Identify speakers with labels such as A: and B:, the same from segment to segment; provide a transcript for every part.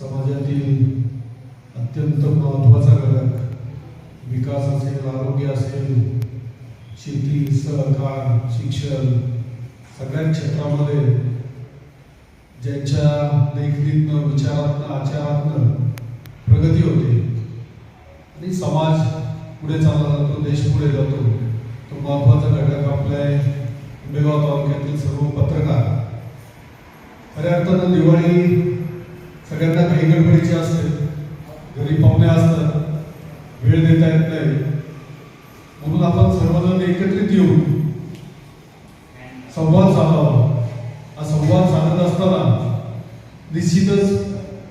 A: समाजातील अत्यंत महत्त्वाचा घटक विकास असेल आरोग्य असेल शेती सहकार शिक्षण सगळ्या क्षेत्रामध्ये ज्यांच्या लेखणीतनं विचारातनं आचारातनं प्रगती होते. आणि समाज पुढे चालला जातो देश पुढे जातो. तो महत्त्वाचा घटक आपल्या आंबेगाव तालुक्यातील सर्व पत्रकार. खऱ्या अर्थानं दिवाळी सगळ्यांना काही गडबडीची असते घरी पाहुणे असतात वेळ देता येत नाही म्हणून आपण सर्वजण एकत्रित येऊन संवाद साधावा. हा संवाद साधत असताना निश्चितच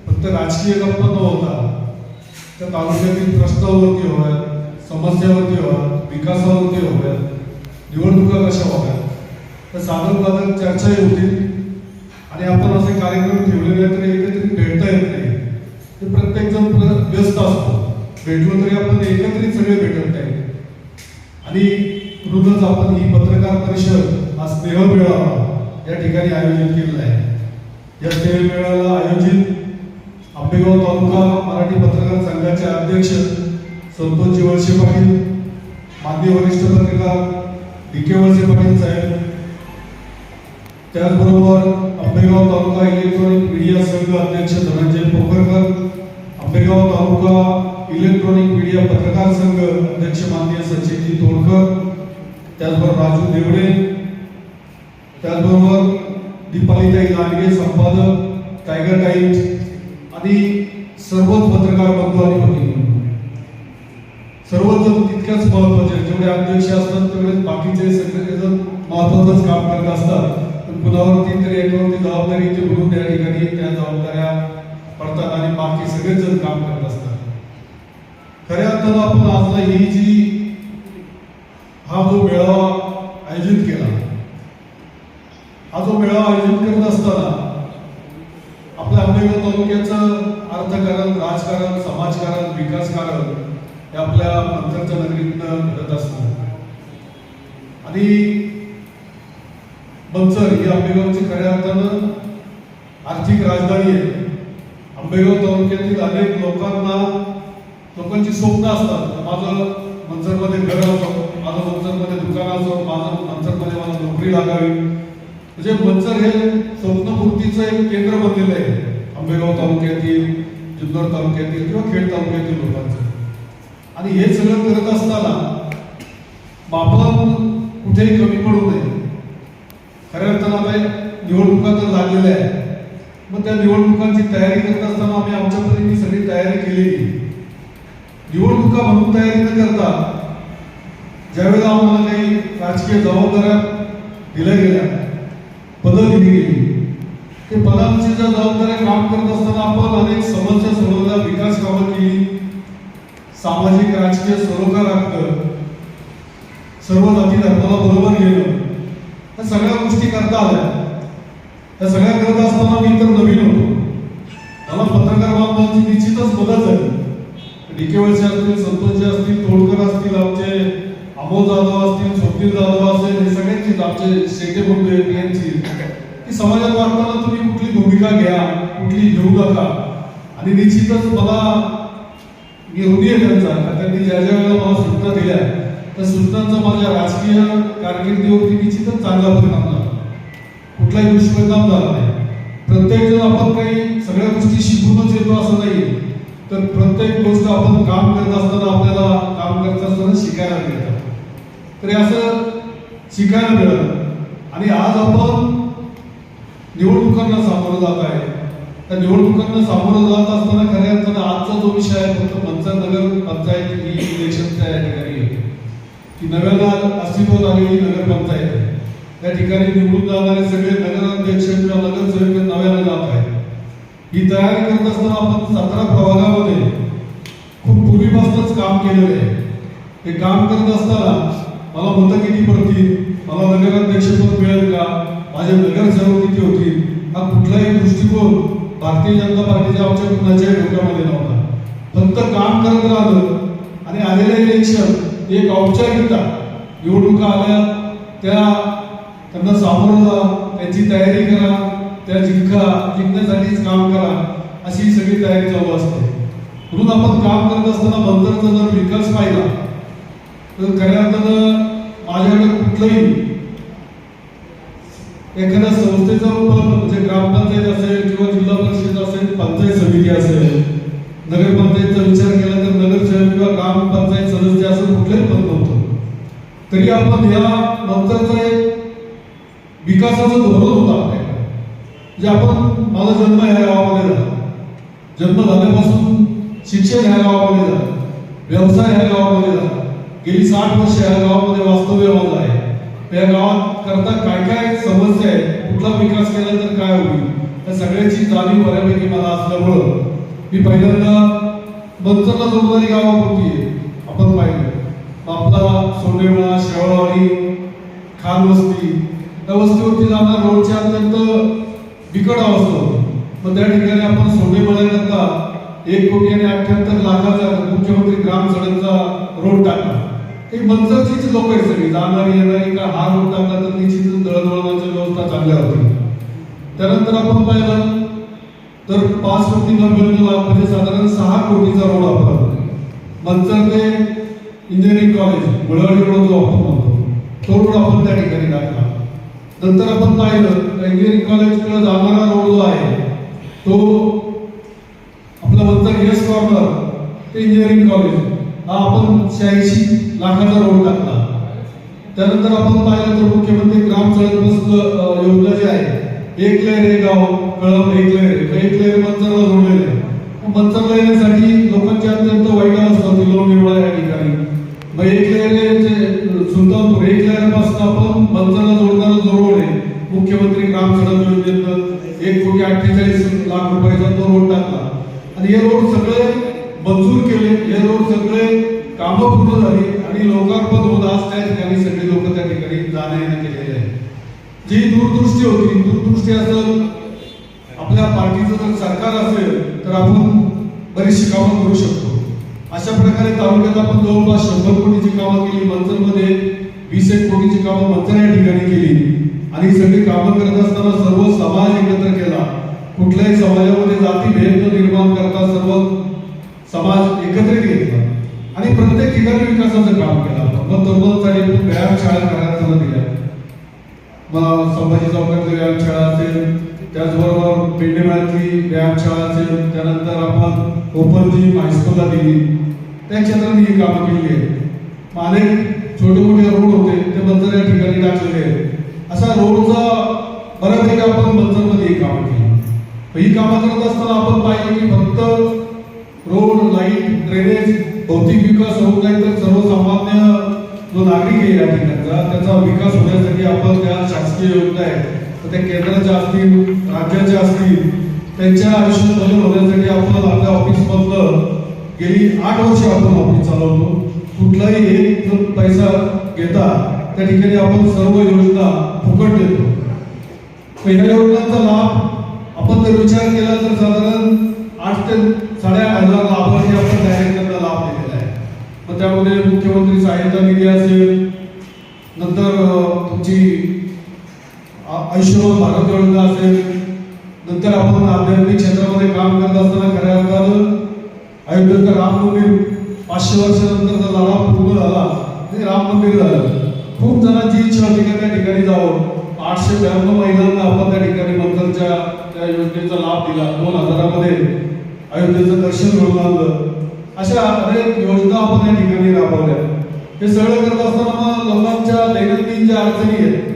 A: फक्त राजकीय गप्पा न होता त्या तालुक्यातील प्रश्नावरती हव्यात समस्यावरती हव्यात विकासावरती हव्यात निवडणुका कशा व्हाव्यात तर साधन बाधक चर्चाही होतील. आणि आपण असे कार्यक्रम ठेवलेले तर एकत्रित भेटता येत नाही. ते प्रत्येक जण व्यस्त असतो. भेटलो तरी आपण एकत्रित सगळे भेटत नाही. आणि म्हणूनच आपण ही पत्रकार परिषद हा स्नेह मेळावा या ठिकाणी आयोजित केलेला आहे. या स्नेह मेळाव्याला आयोजित आंबेगाव तालुका मराठी पत्रकार संघाचे अध्यक्ष संतोष वळसे पाटील मान्य वरिष्ठ पत्रकार डी के वळसे पाटील साहेब त्याचबरोबर आंबेगाव तालुका इलेक्ट्रॉनिक मीडिया संघ अध्यक्ष धनंजय पोखरकर आंबेगाव तालुका इलेक्ट्रॉनिक मीडिया पत्रकार संघ अध्यक्ष माननीय सचिनजी तोडकर त्याचबरोबर राजू देवडे त्याचबरोबर दीपालीताई लांडगे संपादक टायगर टाइम्स आणि सर्वच पत्रकार बंधू आणि भगिनी. सर्वच जण तितक्याच महत्त्वाचे जेवढे अध्यक्ष असतात तेवढेच बाकीचे सगळे महत्वाचंच काम करत असतात. पण कुणावरती तरी एकावरती जबाबदारी येते त्या ठिकाणी त्या जबाबदाऱ्या पडतात आणि बाकी सगळेच जण काम करत असतात. खऱ्या अर्थानं आपण आजला ही जी हा जो मेळावा आयोजित केला हा जो मेळावा आयोजित करत असताना आपल्या आंबेगाव तालुक्याचं अर्थकारण राजकारण समाजकारण विकासकारण हे आपल्या मंत्रच्या नगरीतनं घडत असतं. आणि मंचर ही आंबेगावची खऱ्या अर्थानं आर्थिक राजधानी आहे. आंबेगाव तालुक्यातील अनेक लोकांना लोकांची स्वप्न असतात. माझं मंचरमध्ये घर असो माझं मंचरमध्ये दुकान असो माझं मंचरमध्ये मला नोकरी लागावी. म्हणजे मंचर हे स्वप्नपूर्तीचं एक केंद्र बनलेलं आहे. आंबेगाव तालुक्यातील जुन्नर तालुक्यातील किंवा खेड तालुक्यातील लोकांचं. आणि हे सगळं करत असताना मग कुठेही कमी पडू नये. खऱ्या अर्थानं आता निवडणुका तर लागलेल्या आहे मग त्या निवडणुकांची तयारी करत असताना आम्ही आमच्या परीने सगळी तयारी केलेली. निवडणुका म्हणून तयारी न करता ज्यावेळेला आम्हाला काही राजकीय जबाबदाऱ्या दिल्या गेल्या पदं दिली गेली ते पदांची ज्या जबाबदाऱ्या काम करत असताना आपण अनेक समस्या सोडवल्या विकास कामं केली सामाजिक राजकीय सरोकार राखलं सर्व जाती धर्माला बरोबर गेलं. ह्या सगळ्या गोष्टी करता आल्या. त्या सगळ्या करत असताना मी तर नवीन होतो. मला पत्रकार बांधवांची निश्चितच मदत झाली. डी असतील संतोषजी असतील तोडकर असतील आमचे अमोल जाधव असतील स्वप्नील जाधव असेल हे सगळ्यांचीच आमचे शेटे बोलतोय यांची. की समाजात वाढताना तुम्ही कुठली भूमिका घ्या कुठली घेऊ नका. आणि निश्चितच मला मी ऋणी आहे त्यांचा. त्यांनी ज्या ज्या वेळेला मला सूचना दिल्या त्या सूचनांचा माझ्या राजकीय कारकिर्दीवरती निश्चितच चांगला परिणाम झाला. कुठलाही दुष्परिणाम झाला नाही. प्रत्येक जण आपण काही सगळ्या गोष्टी शिकूनच येतो असं नाही तर प्रत्येक गोष्ट आपण काम करत असताना आपल्याला काम करत असताना शिकायला मिळतं. तर असं शिकायला मिळालं. आणि आज आपण निवडणुकांना सामोरं जात आहे. त्या निवडणुकांना सामोरं जात असताना खऱ्या अर्थानं आजचा जो विषय आहे फक्त मंचर नगर पंचायत इलेक्शनच्या या ठिकाणी आहे. की नव्यानं अस्तित्वात आलेली नगरपंचायत आहे. त्या ठिकाणी निवडून जाणारे सगळे नगराध्यक्ष किंवा नगरसेवक नव्यानं जात आहेत. ही तयारी करत असताना आपण सतरा प्रभागामध्ये खूप पूर्वीपासूनच काम केलेलं आहे. हे काम करत असताना मला मतं किती पडतील मला नगराध्यक्षपद मिळेल का? माझे नगरसेवक किती होतील? हा कुठलाही दृष्टिकोन भारतीय जनता पार्टीच्या आमच्या कुणाच्याही डोक्यामध्ये नव्हता. फक्त काम करत राहिलं आणि आलेलं इलेक्शन एक औपचारिकता निवडणुका आल्या त्या त्यांना सामोरं जा त्यांची तयारी करा त्या जिंका जिंकण्यासाठीच काम करा अशी सगळी तयारी चालू असते. म्हणून आपण काम करत असताना मंतरचा जर विकास पाहिला तर खऱ्या अर्थानं माझ्याकडे कुठलंही एखाद्या संस्थेचा म्हणजे ग्रामपंचायत असेल किंवा जिल्हा परिषद असेल पंचायत समिती असेल नगरपंचायतचा विचार केला तर नगरसेवक किंवा ग्रामपंचायत सदस्य असं कुठलंही तरी आपण या नंतरचा एक विकासाचं धोरण होतं आपल्याकडे म्हणजे आपण माझा जन्म ह्या गावामध्ये झाला. जन्म झाल्यापासून शिक्षण ह्या गावामध्ये झालं. व्यवसाय ह्या गावामध्ये झाला. गेली साठ वर्ष ह्या गावामध्ये वास्तव्य माझं आहे. त्या गावात करता काय काय समस्या आहेत कुठला विकास केला तर काय होईल त्या सगळ्याची जाणीव बऱ्यापैकी मला असल्यामुळं मी पहिल्यांदा मंचरला जोडणारी गावापुरती आहे आपण पाहिलं. आपला सोनेमळा शेवळवाडी खान वस्ती त्या वस्तीवरती जाणार रोडची अत्यंत बिकट अवस्था होती. मग त्या ठिकाणी आपण सोनेमळ्याकरता एक कोटी आणि अठ्याहत्तर लाखाचा मुख्यमंत्री ग्राम सडकचा रोड टाकला. हे मंचरचीच लोक आहेत सगळी जाणारी येणारी का हा रोड टाकला तर निश्चितच दळणवळणाची व्यवस्था चांगल्या होती त्यानंतर आपण पाहिलं तर पाच कोटी नव्याण्णव लाख म्हणजे साधारण सहा कोटीचा रोड आपला. मंचर ते इंजिनिअरिंग कॉलेज मुळवाडी रोड जो आपण म्हणतो तो रोड आपण त्या ठिकाणी टाकला. नंतर आपण पाहिलं तर इंजिनिअरिंग कॉलेजकडे जाणारा रोड जो आहे तो आपला म्हणतात येस कॉर्नर ते इंजिनिअरिंग कॉलेज हा आपण शहाऐंशी लाखाचा रोड टाकला. त्यानंतर आपण पाहिलं तर मुख्यमंत्री ग्राम सडक बस योजना जी आहे एक लेअर हे गाव कळम एक लेअर एक लेअर मंचरला जोडलेलं आहे. मंचरला येण्यासाठी लोकांची अत्यंत वाईट असतात होती निर्माण या ठिकाणी. मग एक सुलतानपूर एक लेअर आपण मंचरला जोडणारा जो रोड आहे. मुख्यमंत्री ग्राम सडक योजनेत एक कोटी अठ्ठेचाळीस लाख रुपयाचा तो रोड टाकला. आणि हे रोड सगळे मंजूर केले. हे रोड सगळे कामं पूर्ण झाली आणि लोकार्पण होत आज त्या ठिकाणी सगळे लोक त्या ठिकाणी जाणं येणं केलेले आहे. जी दूरदृष्टी होती दूरदृष्टी असं आपल्या पार्टीचं जर सरकार असेल तर आपण बरीचशी कामं करू शकतो. अशा प्रकारे तालुक्यात आपण जवळपास शंभर कोटीची कामं केली मंचरमध्ये वीस एक कोटीची कामं मंचर या ठिकाणी केली. आणि सगळी कामं करत असताना सर्व समाज एकत्र केला. कुठल्याही समाजामध्ये जाती भेद न निर्माण करता सर्व समाज एकत्रित घेतला. आणि प्रत्येक ठिकाणी विकासाचं काम केलं मग तरुणांचा आपण व्यायाम शाळा करायला दिल्या मग संभाजी चौकातली व्यायामशाळा असेल त्याचबरोबर पेंडेमाळ्यातली व्यायामशाळा असेल त्यानंतर आपण ओपन जी हायस्कूलला दिली त्या क्षेत्रात ही कामं केली आहेत. अनेक छोटे मोठे रोड होते ते बंजर या ठिकाणी टाकलेले आहेत. असा रोडचा बऱ्यापैकी आपण बंजरमध्ये ही कामं केली. ही कामं करत असताना आपण पाहिजे की फक्त रोड लाइट ड्रेनेज भौतिक विकास होत नाही तर सर्वसामान्य जो नागरिक आहे या ठिकाणचा त्याचा विकास होण्यासाठी आपण त्या शासकीय योजना आहेत. तर त्या केंद्राच्या असतील राज्याच्या असतील त्यांच्या आयुष्यात बदल होण्यासाठी आपण आपल्या ऑफिसमधलं गेली आठ वर्ष आपण ऑफिस चालवतो. कुठलाही एक पैसा घेता त्या ठिकाणी आपण सर्व योजना फुकट देतो. पहिल्या योजनांचा लाभ आपण जर विचार केला तर साधारण आठ ते साडेआठ हजार लाभार्थी आपण डायरेक्ट लाभ दिलेला आहे. मग त्यामध्ये मुख्यमंत्री सहायता निधी असेल नंतर तुमची आयुष्यमान भारत योजना असेल नंतर आपण आध्यात्मिक क्षेत्रामध्ये काम करत असताना खऱ्या अर्थानं अयोध्येचं राम मंदिर पाचशे वर्षानंतरचा लढा पूर्ण झाला. ते राम मंदिर झालं. खूप जणांची इच्छा होती का त्या ठिकाणी जावं? आठशे ब्याण्णव महिलांना आपण त्या ठिकाणी मंदिरच्या त्या योजनेचा लाभ दिला. दोन हजारामध्ये अयोध्येचं दर्शन घडून आणलं. अशा अनेक योजना आपण या ठिकाणी राबवल्या. हे सगळं करत असताना मग लोकांच्या दैनंदिन ज्या अडचणी आहेत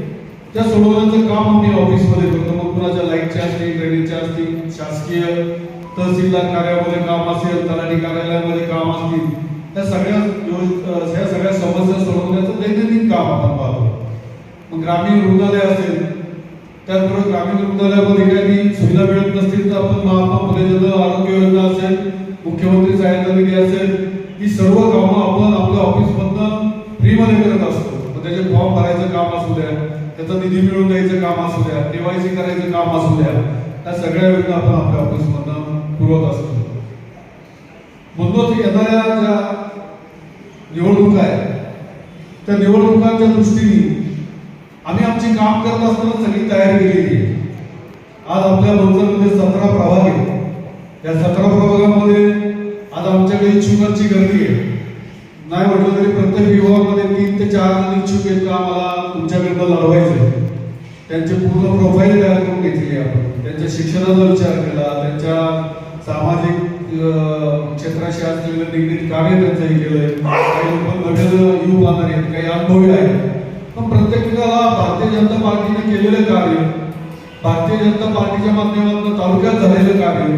A: त्या सोडवण्याचं काम आम्ही ऑफिसमध्ये करतो. मग कुणाच्या लाईटच्या असतील ड्रेनेजच्या असतील शासकीय तहसीलदार कार्यालयामध्ये काम असेल तलाठी कार्यालयामध्ये काम असतील त्या सगळ्या ह्या सगळ्या समस्या सोडवण्याचं दैनंदिन काम आपण पाहतो. मग ग्रामीण रुग्णालय असेल त्याचबरोबर ग्रामीण रुग्णालयामध्ये काही सुविधा मिळत नसतील तर आपण महात्मा फुले जन आरोग्य योजना असेल मुख्यमंत्री सहायता निधी असेल ही सर्व कामं आपण आपल्या ऑफिसमधनं फ्रीमध्ये करत असतो. मग त्याचे फॉर्म भरायचं काम असू द्या त्याचा निधी मिळवून द्यायचं काम असू द्या केवायसी करायचं काम असू द्या त्या सगळ्या योजना आपण आपल्या ऑफिसमधनं पुरवत असतो. म्हणूनच येणाऱ्या ज्या निवडणुका आहेत त्या निवडणुकांच्या दृष्टीने आम्ही आमची काम करत असताना सगळी तयारी केलेली आहे. आज आपल्या रोजगारमध्ये सतरा प्रभाग आहेत. या सतरा प्रभागामध्ये आज आमच्याकडे इच्छुकांची गर्दी आहे. नाही म्हटलं तरी प्रत्येक विभागामध्ये तीन ते चार जण इच्छुक आहेत का आम्हाला तुमच्याकडनं लढवायचं आहे पूर्ण प्रोफाईल तयार करून घेतली आपण. त्यांच्या शिक्षणाचा विचार केला त्यांच्या सामाजिक क्षेत्राशी असलेलं निगडीत कार्य त्यांचंही केलंय. काही लोक नवीन युग आणणार आहेत काही अनुभवी आहेत. पण प्रत्येकाला भारतीय जनता पार्टीने केलेलं कार्य भारतीय जनता पार्टीच्या माध्यमातून तालुक्यात झालेलं कार्य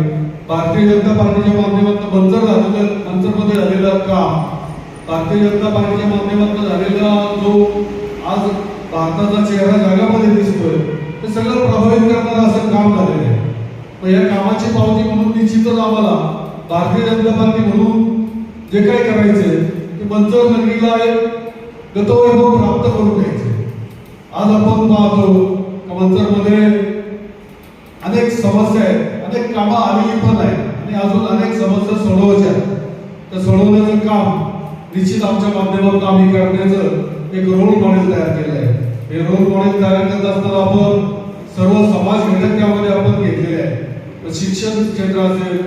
A: भारतीय जनता पार्टीच्या माध्यमातून मंजर झालेलं मंजरमध्ये झालेलं काम भारतीय जनता पार्टीच्या माध्यमातून झालेला जो आज भारताचा चेहरा जगामध्ये दिसतोय ते सगळं प्रभावित करणारं असं काम झालेलं आहे. मग या कामाची पावती म्हणून निश्चितच आम्हाला भारतीय जनता पार्टी म्हणून जे काही करायचे ते मंचवर नगरीला एक गतवैभव प्राप्त करून घ्यायचे. आज आपण पाहतो मंचरमध्ये अनेक समस्या आहेत अनेक कामं आलेली पण आहेत आणि अजून अनेक समस्या सोडवायच्या आहेत. तर सोडवण्याचं काम निश्चित आमच्या माध्यमातून आम्ही करण्याचं एक रोल मॉडेल तयार केलं आहे. हे रोल मॉडेल तयार करत असताना आपण सर्व समाज घटक त्यामध्ये आपण घेतलेले आहे शिक्षण क्षेत्र असेल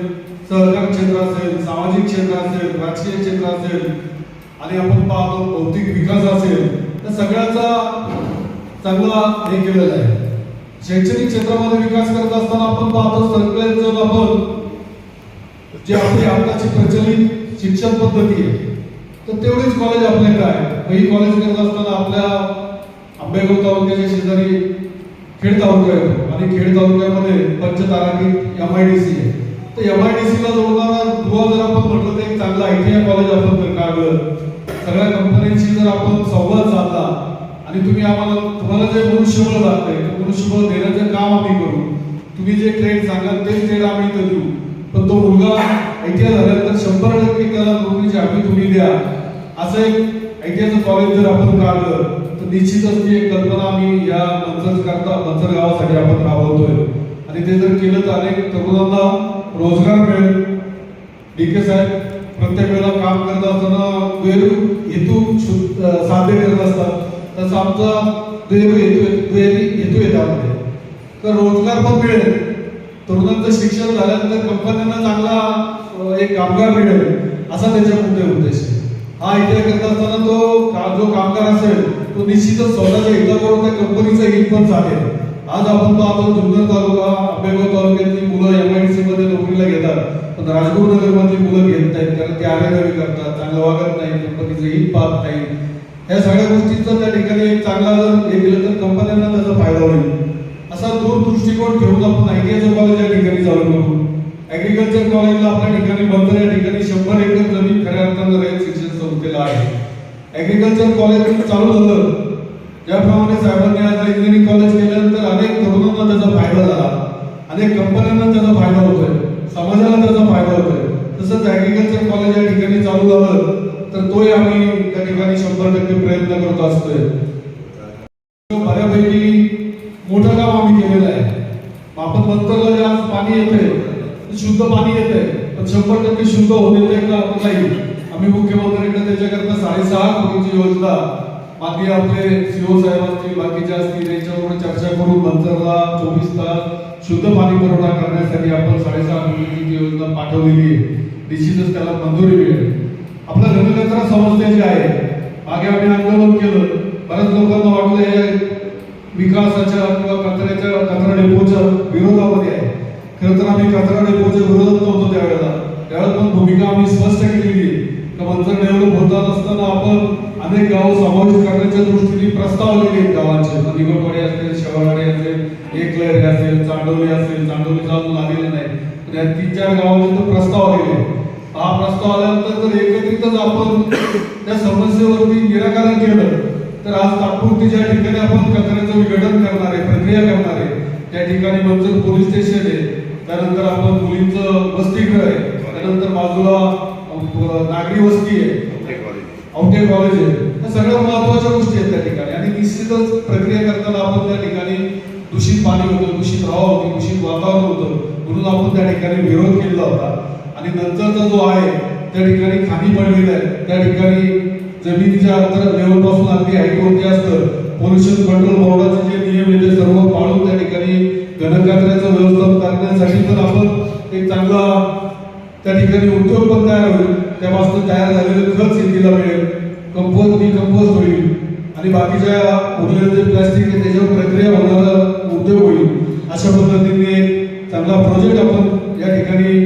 A: सहकार क्षेत्र असेल सामाजिक क्षेत्र असेल राजकीय क्षेत्र असेल आणि आपण पाहतो भौतिक विकास असेल तर सगळ्याचा चांगला हे केलेला आहे. शैक्षणिक क्षेत्रामध्ये विकास करत असताना आपण पाहतो सगळ्यांचं आपण जे आपली आताची प्रचलित शिक्षण पद्धती आहे. तर तेवढीच कॉलेज आपल्याकडे आहे ही कॉलेज करत असताना आपल्या आंबेगाव तालुक्याच्या शेजारी खेड तालुका येतो आणि खेड तालुक्यामध्ये पंचतारांकित एम आय डी सी आहे. तर एम आय डी सीला जोडताना दुवा जर आपण म्हटलं तर एक चांगलं आय टी आय कॉलेज आपण काढलं. सगळ्या कंपन्यांशी जर आपण संवाद साधला आणि तुम्ही आम्हाला तुम्हाला जे मनुष्यबळ लागतंय ते मनुष्यबळ देण्याचं काम आम्ही करू. तुम्ही जे ट्रेड सांगाल तेच ट्रेड आम्ही इथं देऊ. पण तो मुलगा आयटीआय झाल्यानंतर शंभर टक्के त्याला नोकरीची हमी तुम्ही द्या. असं एक आयटीआयचं कॉलेज जर आपण काढलं निश्चितच ती एक कल्पना आम्ही या मंचर करता मंचर गावासाठी आपण राबवतोय. आणि ते जर केलं तर अनेक तरुणांना रोजगार मिळेल. डीके साहेब प्रत्येक वेळेला काम करत असताना गैर हेतू साध्य करत असतात. तसं आमचा गैर हेतू हेतू आहे त्यामध्ये. तर रोजगार पण मिळेल. तरुणांचं शिक्षण झाल्यानंतर कंपन्यांना चांगला एक कामगार मिळेल. असा त्याच्या मुख्य उद्देश आहे. हा इथे करत असताना तो जो कामगार असेल तो निश्चितच स्वतःच्या हिताबरोबर त्या कंपनीचा हित पण चालेल. आज आपण पाहतो जुन्नर तालुका आंबेगाव तालुक्यातली मुलं एम आय डी सी मध्ये नोकरीला घेतात. पण राजगुरुनगर नगरमधली मुलं घेत नाहीत कारण ते आरेदवी करतात चांगलं वागत नाही कंपनीचं हित पाहत नाही या सगळ्या गोष्टींचा त्या ठिकाणी एक चांगला जर हे केलं तर कंपन्यांना त्याचा फायदा होईल. असा दूरदृष्टिकोन ठेवून आपण आयटीआयचं कॉलेज या ठिकाणी चालू करू. ऍग्रिकल्चर कॉलेजला आपल्या ठिकाणी बंद या ठिकाणी शंभर एकर जमीन खऱ्या अर्थानं रयत शिक्षण संस्थेला आहे. ऍग्रिकल्चर कॉलेज चालू झालं. ज्याप्रमाणे साहेबांनी आज इंजिनिअरिंग कॉलेज केल्यानंतर अनेक तरुणांना त्याचा फायदा झाला. अनेक कंपन्यांना त्याचा फायदा होतोय. समाजाला त्याचा फायदा होतोय. तसंच ऍग्रिकल्चर कॉलेज या ठिकाणी चालू झालं तर तोही आम्ही त्या ठिकाणी शंभर टक्के प्रयत्न करत असतोय. बऱ्यापैकी मोठं काम आम्ही केलेलं आहे. आपण मंतरला जे आज पाणी येतंय. शुद्ध पाणी येतंय. पण शंभर टक्के शुद्ध होणे ते का? नाही आम्ही मुख्यमंत्र्यांकडे त्याच्याकरता साडेसहा कोटीची योजना बाकी आपले सीओ साहेब असतील बाकीचे असतील यांच्याबरोबर चर्चा करून मंतरला चोवीस तास शुद्ध पाणी पुरवठा करण्यासाठी आपण साडेसहा कोटीची योजना पाठवलेली आहे निश्चितच त्याला मंजुरी मिळेल. आपला घनकचरा समस्या जी आहे मागे आम्ही आंदोलन केलं बऱ्याच लोकांना वाटलं हे विकासाच्या किंवा कचऱ्याच्या कचरा डेपोच्या विरोधामध्ये आहे. खरं तर आम्ही कचरा डेपोच्या विरोधात नव्हतो त्यावेळेला. त्यावेळेला पण भूमिका आम्ही स्पष्ट केलेली आहे. का डेव्हलप होतात असताना आपण अनेक गाव समावेश करण्याच्या दृष्टीने प्रस्ताव आलेले गावांचे. मग असेल शेवाळवाडी असेल एकलहरी असेल चांडोली असेल चांडोली जाऊन लागलेले नाही. पण या तीन चार गावांचे तर प्रस्ताव आलेले हा प्रस्ताव आल्यानंतर जर एकत्रितच आपण त्या समस्येवरती निराकरण केलं. तर आज तात्पुरती ज्या ठिकाणी आपण कचऱ्याचं विघटन करणार आहे प्रक्रिया करणार आहे त्या ठिकाणी मंचर पोलीस स्टेशन आहे. त्यानंतर आपण मुलींचं वसतिगृह आहे. त्यानंतर बाजूला नागरी वस्ती आहे. औटे कॉलेज आहे. या सगळ्या महत्त्वाच्या गोष्टी आहेत त्या ठिकाणी. आणि निश्चितच प्रक्रिया करताना आपण त्या ठिकाणी दूषित पाणी होतं दूषित हवा होती दूषित वातावरण होतं. म्हणून आपण त्या ठिकाणी विरोध केला होता. आणि नंतरचा जो आहे त्या ठिकाणी खाली पडलेला आहे. त्या ठिकाणी जमिनीच्या अंतर लेवलपासून अगदी हायकोर्ट जे असतं. पोल्युशन कंट्रोल बोर्डाचे जे नियम आहे ते सर्व पाळून त्या ठिकाणी घनकचऱ्याचं व्यवस्थापन करण्यासाठी तर आपण एक चांगला त्या ठिकाणी उद्योग पण तयार होईल. त्यापासून तयार झालेलं खत शेतीला मिळेल. कंपोस्ट डिकंपोस्ट होईल. आणि बाकीच्या उरलेलं जे प्लास्टिक आहे त्याच्यावर प्रक्रिया होणारा उद्योग होईल. अशा पद्धतीने चांगला प्रोजेक्ट आपण या ठिकाणी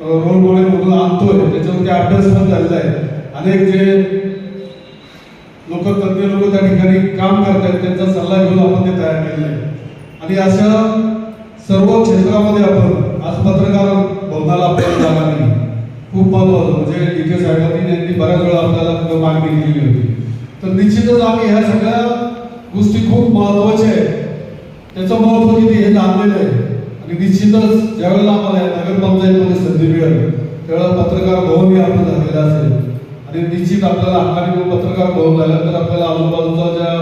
A: रोल मॉडेल म्हणून आणतोय. त्याच्यावरती अभ्यास पण झालेला आहे. अनेक जे लोक तज्ञ लोक त्या ठिकाणी काम करतात त्यांचा सल्ला घेऊन आपण ते तयार केलेलं आहे. आणि अशा सर्व क्षेत्रामध्ये आपण आज पत्रकार भवनाला आपल्याला जागा नाही. खूप महत्वाचं म्हणजे इथे साहेबांनी त्यांनी बऱ्याच वेळा आपल्याला मागणी केलेली होती. तर निश्चितच आम्ही ह्या सगळ्या गोष्टी खूप महत्त्वाच्या आहेत. त्याचं महत्त्व किती हे जाणलेलं आहे. आणि निश्चितच ज्यावेळेला आम्हाला या नगरपंचायतमध्ये संधी मिळेल त्यावेळेला पत्रकार भवन हे आपण झालेला असेल. आणि निश्चित आपल्याला हक्काने पत्रकार भवन झालं तर आपल्याला आजूबाजूचा ज्या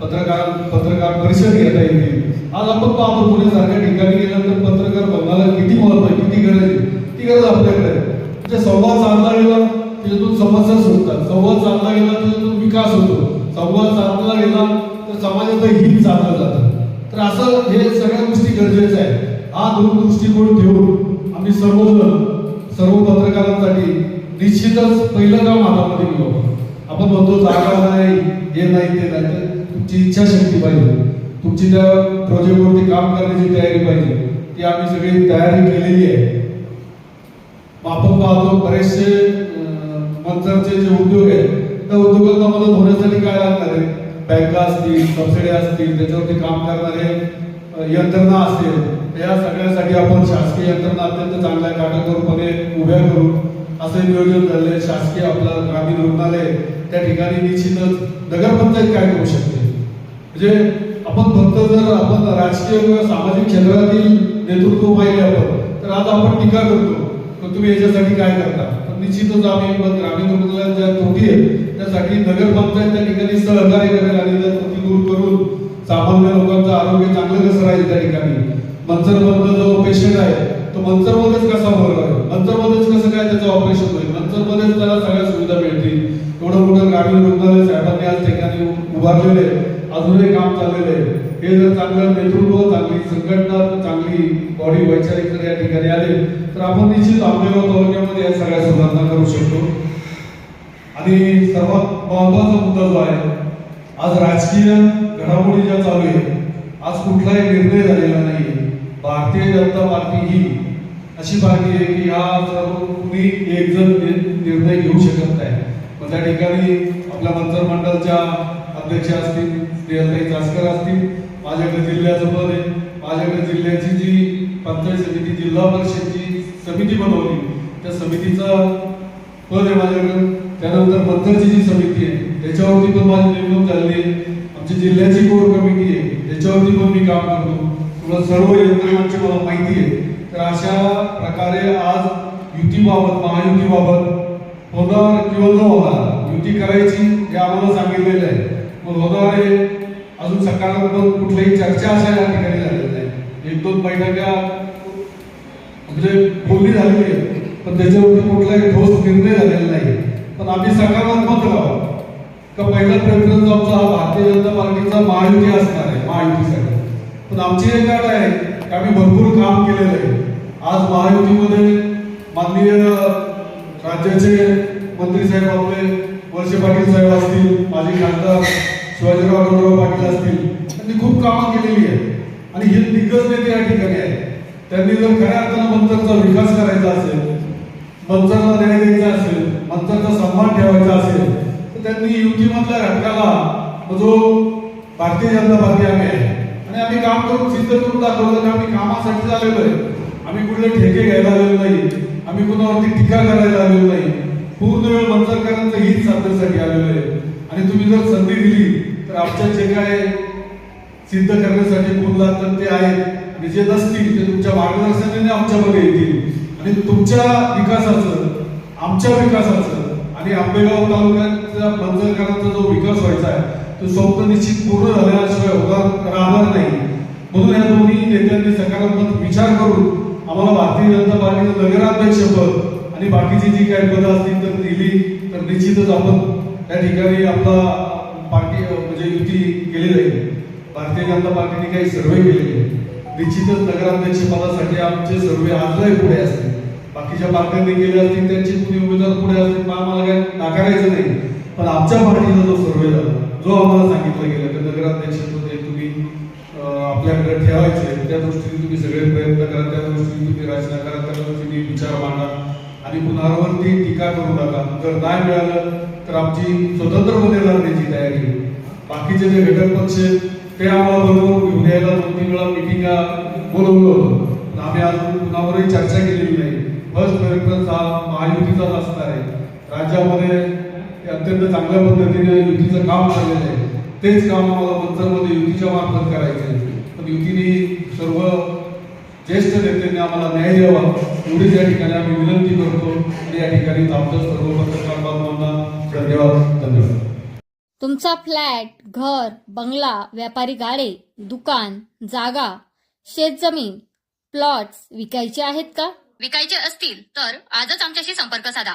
A: पत्रकार पत्रकार परिषद घेता येतील आज आपण पाहतो पुणे सारख्या ठिकाणी गेल्यानंतर पत्रकार भवनाला किती महत्त्व आहे किती गरज आहे? ती गरज आपल्याकडे आहे. म्हणजे संवाद साधला गेला त्याच्यातून समस्या सुटतात संवाद साधला गेला त्याच्यातून विकास होतो. संवाद साधला गेला तर समाजाचं हित साधलं जातं. तर असं हे सगळ्या गोष्टी गरजेच्या आहे. हा दूरदृष्टिकोन ठेवून आम्ही सर्वजण सर्व पत्रकारांसाठी निश्चितच पहिलं काम हातामध्ये घेऊ आपण. म्हणतो जागा नाही हे नाही ते नाही. तर तुमची इच्छाशक्ती पाहिजे. तुमची त्या प्रोजेक्टवरती काम करण्याची तयारी पाहिजे. ती आम्ही सगळी तयारी केलेली आहे. आपण पाहतो बरेचसे मंचरचे जे उद्योग आहेत त्या उद्योगांना मदत होण्यासाठी काय लागणार आहे? बँका असतील सबसिडी असतील त्याच्यावरती काम करणारे यंत्रणा असेल या सगळ्यासाठी आपण शासकीय यंत्रणा अत्यंत चांगल्या काटेकोरपणे उभ्या करू असं नियोजन झालंय. शासकीय आपलं ग्रामीण रुग्णालय त्या ठिकाणी निश्चितच नगरपंचायत काय करू शकते? म्हणजे आपण फक्त जर आपण राजकीय किंवा सामाजिक क्षेत्रातील नेतृत्व पाहिले आपण तर आज आपण टीका करतो तर तुम्ही याच्यासाठी काय करता? तर निश्चितच आम्ही ग्रामीण रुग्णालयात ज्या त्रुटी आहेत त्यासाठी नगरपंचायत त्या ठिकाणी सहकार्य करेल आणि त्या त्रुटी दूर करून सामान्य लोकांचं आरोग्य चांगलं कसं राहील त्या ठिकाणी? मंचरबंद जो पेशंट आहे तो मंचरमध्येच कसा होणार आहे? मंचरमध्येच कसं काय त्याचं ऑपरेशन होईल? मंचरमध्येच त्याला सगळ्या सुविधा मिळतील. एवढं मोठं ग्रामीण रुग्णालय साहेबांनी आज ठिकाणी उभारलेले आहे. अजूनही काम चाललेलं आहे. हे जर चांगलं नेतृत्व चांगली संघटना चांगली बॉडी वैचारिक जर या ठिकाणी आले तर आपण निश्चित आंबेगाव तालुक्यामध्ये या सगळ्या सुधारणा करू शकतो. आणि सर्वात महत्त्वाचा मुद्दा जो आहे आज राजकीय घडामोडी ज्या चालू आहे आज कुठलाही निर्णय झालेला नाही भारतीय जनता पार्टी ही अशी पार्टी आहे की हा सर्व कुणी एक जण निर्णय घेऊ शकत नाही. मग त्या ठिकाणी आपल्या मंत्रिमंडळच्या अध्यक्ष असतील स्नेहलताई जास्कर असतील माझ्याकडे जिल्ह्याचं पद आहे. माझ्याकडे जिल्ह्याची जी पंचायत समिती जिल्हा परिषदची समिती बनवली त्या समितीचा पद आहे माझ्याकडे. त्यानंतर मंथरची जी समिती आहे त्याच्यावरती पण माझी नेमणूक झालेली आहे. आमची जिल्ह्याची कोर कमिटी आहे त्याच्यावरती पण मी काम करतो. तुम्हाला सर्व यंत्रणांची मला माहिती आहे. तर अशा प्रकारे आज युतीबाबत महायुतीबाबत होणार किंवा न होणार युती करायची हे आम्हाला सांगितलेलं आहे. मग होणार हे अजून सकारात्मक कुठलीही चर्चा अशा या ठिकाणी झालेली नाही. एक दोन बैठका म्हणजे बोलली झालेली आहे पण त्याच्यावरती कुठलाही ठोस निर्णय झालेला नाही. पण आम्ही सकारात्मक राहू का पहिला प्रेफरन्स आमचा हा भारतीय जनता पार्टीचा महायुती असणार आहे महायुतीसाठी. पण आमची एक अट आहे की आम्ही भरपूर काम केलेलं आहे. आज महायुतीमध्ये माननीय राज्याचे मंत्री साहेब आपले वर्षे पाटील साहेब असतील माजी खासदार शिवाजीराव आढळराव पाटील असतील त्यांनी खूप कामं केलेली आहेत. आणि हे दिग्गज नेते या ठिकाणी आहेत. त्यांनी जर खऱ्या अर्थानं मंत्रचा विकास करायचा असेल मंत्रला न्याय द्यायचा असेल मंत्रचा सन्मान ठेवायचा असेल तर त्यांनी युतीमधल्या घटकाला जो भारतीय जनता पार्टी आम्ही आहे आणि आम्ही काम करून सिद्ध करून दाखवलं की आम्ही कामासाठी आलेलो आहे. आम्ही कुठले ठेके घ्यायला आलेलो नाही. आम्ही कुणावरती टीका करायला आलेलो नाही. पूर्ण वेळ मंत्रकरांचं हित साधण्यासाठी आलेलो आहे. आणि तुम्ही जर संधी दिली तर आमच्या जे काय सिद्ध करण्यासाठी बोलला तर ते आहेत. आणि जे नसतील ते तुमच्या मार्गदर्शनाने आमच्यामध्ये येतील. आणि तुमच्या विकासाचं आमच्या विकासाचं आणि आंबेगाव तालुक्याच्या मंजरकरांचा जो विकास व्हायचा आहे तो स्वप्न निश्चित पूर्ण झाल्याशिवाय होणार राहणार नाही. म्हणून या दोन्ही नेत्यांनी सकारात्मक विचार करून आम्हाला भारतीय जनता पार्टीचं नगराध्यक्ष पद आणि बाकीची जी काही पदं असतील तर दिली. तर निश्चितच आपण त्या ठिकाणी आपला पार्टी म्हणजे युती केली जाईल. भारतीय जनता पार्टीने काही सर्वे केलेले निश्चितच नगराध्यक्ष पदासाठी आमचे सर्वे आजही पुढे असतील. बाकीच्या पार्ट्यांनी केले असतील त्यांचे कुणी उमेदवार पुढे असतील पण आम्हाला काय नाकारायचं नाही. पण आमच्या पार्टीचा जो सर्वे झाला जो आम्हाला सांगितलं गेलं की नगराध्यक्ष तुम्ही आपल्याकडे ठेवायचे त्या दृष्टीने तुम्ही सगळे प्रयत्न करा त्या दृष्टीने तुम्ही रचना करा त्या दृष्टीने विचार मांडा. आणि पुनरावरती टीका करू नका. जर नाही मिळालं तर आमची स्वतंत्रपणे लढण्याची तयारी बाकीचे जे घटक पक्ष ते आम्हाला बरोबर घेऊन यायला दोन तीन वेळा मिटिंगा बोलवलं होतं. पण आम्ही अजून कुणावरही चर्चा केलेली नाही. फर्स्ट प्रेफरन्स हा महायुतीचाच असणार आहे. राज्यामध्ये अत्यंत चांगल्या पद्धतीने युतीचं काम चाललेलं आहे. तेच काम आम्हाला मंचरमध्ये युतीच्या मार्फत करायचं पण युतीने सर्व ज्येष्ठ नेत्यांनी आम्हाला न्याय द्यावा एवढीच या ठिकाणी आम्ही विनंती करतो. आणि या ठिकाणी थांबतो सर्व पत्रकार बांधवांना धन्यवाद धन्यवाद.
B: तुमचा फ्लॅट घर बंगला व्यापारी गाडे दुकान जागा शेतजमीन प्लॉट्स विकायचे आहेत का?
C: विकायचे असतील तर आजच आमच्याशी संपर्क साधा.